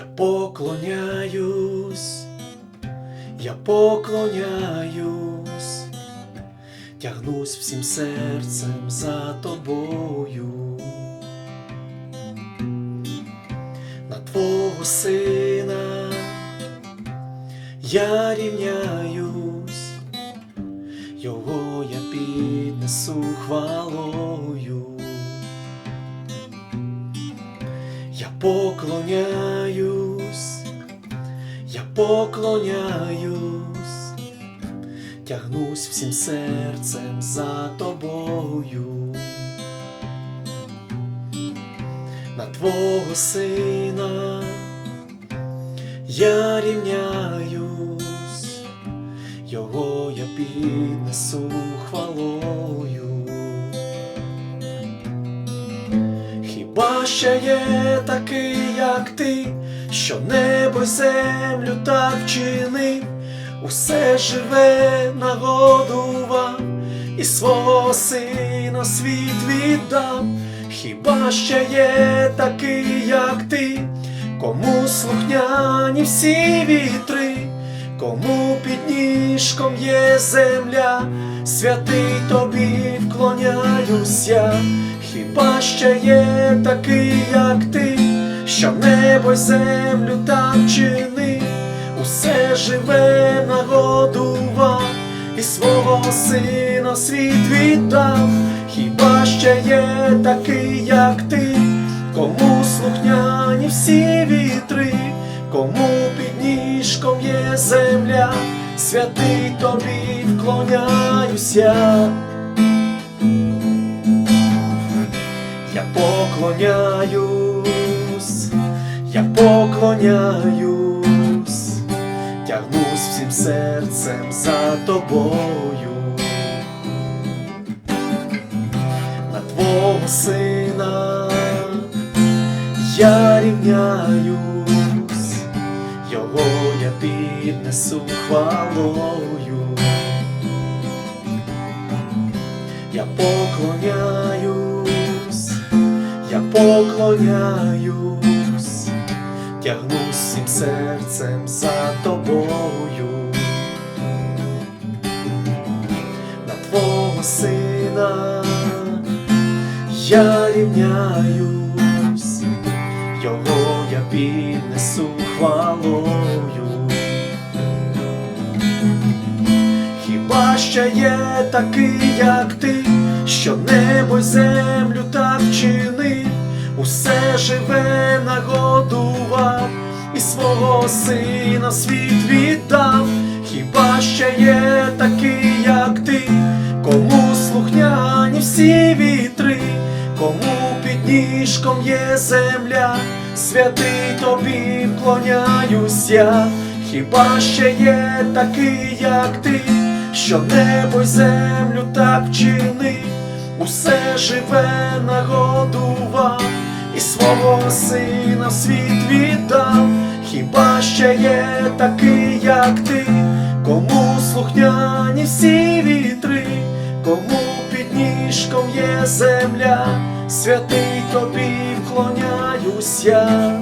Я поклоняюсь, я поклоняюсь, тягнусь всім серцем за тобою, на твого сина я рівняюсь, його я піднесу хвалою. Поклоняюсь, я поклоняюсь, тягнусь всім серцем за тобою, на твого сина я рівняюсь, його я піднесу хвалою. Ще є такий, як ти, що небо й землю так вчинив, усе живе нагодував і свого сина світ віддав. Хіба ще є такий, як ти, кому слухняні всі вітри, кому під ніжком є земля, святий тобі вклоняюсь я. Хіба ще є такий, як ти, що небо й землю так чинив, усе живе нагодував і свого сина світ віддав. Хіба ще є такий, як ти, кому слухняні всі вітри, кому під є земля, святий тобі вклоняюсь я. Поклоняюсь, я поклоняюсь, тягнусь всім серцем за тобою, на твого сина я рівняюсь, піднесу хвалою. Я поклоняюсь, я поклоняюсь, тягнусь всім серцем за тобою, на твого сина я рівняюсь, його я піднесу хвалою. Ще є такий, як ти, що небо й землю так чинив, усе живе нагодував і свого сина світ віддав. Хіба ще є такий, як ти, кому слухняні всі вітри, кому під ніжком є земля, святий тобі вклоняюсь я. Хіба ще є такий, як ти, що небо й землю так вчинив, усе живе нагодував і свого сина в світ віддав. Хіба ще є такий, як ти, кому слухняні всі вітри, кому під ніжком є земля, святий тобі вклоняюсь я.